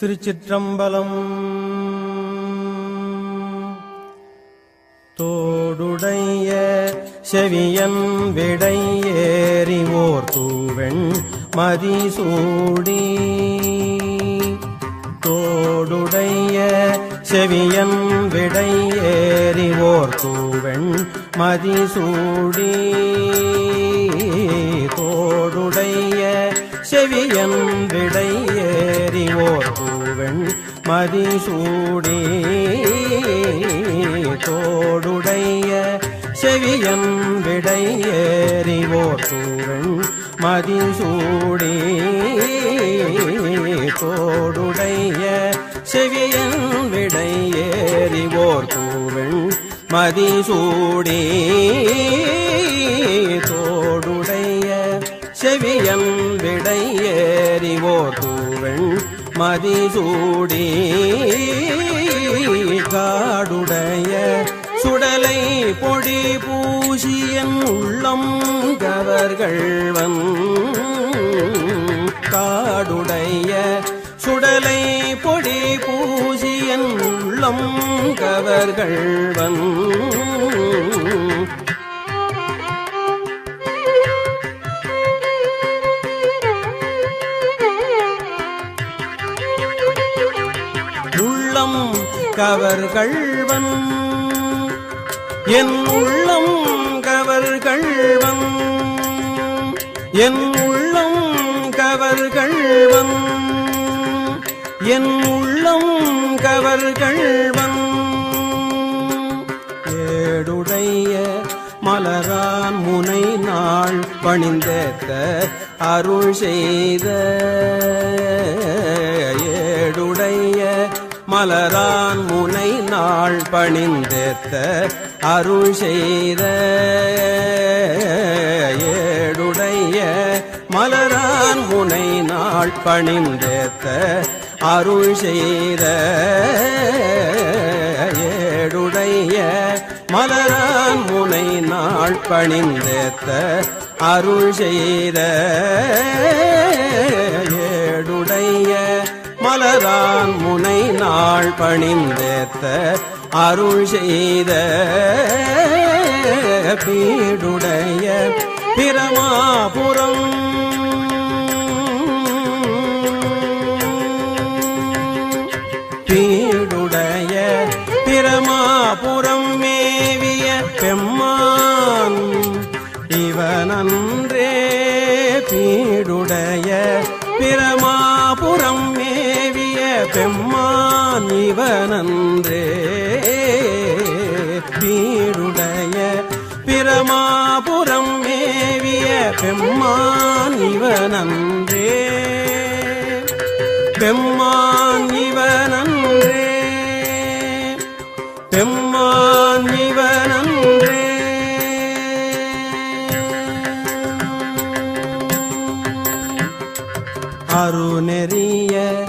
திருச்சிற்றம்பலம். தோடுடைய செவியன் விடையேறி ஓர் தூவெண் மதிசூடி. தோடுடைய செவியன் விடையேறி ஓர் தூவெண் மதிசூடி. மதிசூடே தோடுடைய செவியம் விடை சூழன் மதிசூடே தோடுடைய செவியம் விடை ஏறிவோர் மதிசூடே தோடுடைய செவியம் விடை ஏறிவோர் மதிசூடி காடுடைய சுடலை பொடி பூசியன் உள்ளம் கவர்கள்வன் காடுடைய சுடலை பொடி பூசியன் உள்ளம் கவர்கள்வன் கவர்கள்வன் என் உள்ளம் கவர்கள்வன் என் உள்ளம் கவர்கள்வன் என் உள்ளம் கவர்கள்வன் ஏடுடைய மலரான் முனை நாள் பணிந்தேத்த அருள் செய்த. ஏடுடைய மலரான் முனை நாள் பணிந்தேத்த அருள் செய்த ஏடுடைய மலரான் முனை நாள் பணிந்தேத்த அருள் செய்த ஏடுடைய மலரான் முனை நாள் பணிந்தேத்த அருள் செய்த ஏடுடைய மலரான் முனை நாள் பணிந்தேத்த அருள் செய்த பீடுடைய பிரமாபுரம். பீடுடைய பிரமாபுரம் மேவிய பெம்மான் இவனன்றே பீடுடைய பிரமா பெம்மான் இவனன்றே. பீடுடைய பிரமாபுரம் மேவிய பெம்மான் இவனன்றே. பெம்மான் இவனன்றே. பெம்மான் இவனன்றே. அருநெறிய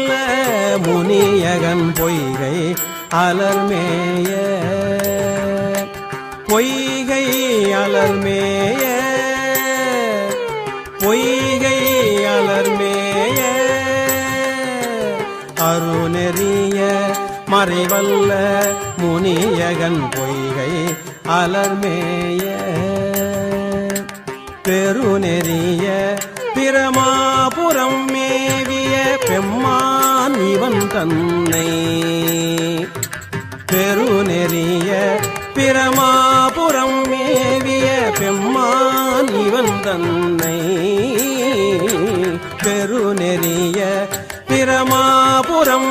முனியகன் பொய்கை அலர்மேய. பொய்கை அலர்மேய. பொய்கை அலர்மேய. அருணெறிய மறைவல்ல முனியகன் பொய்கை அலர்மேய. பெருநெறிய பிரமாபுரம் மேவிய பெம்மா இவன் தன்னை பெருநெறிய பிரமாபுரம் மேவிய பெம்மான் இவன் தன்னை பெருநெறிய பிரமாபுரம்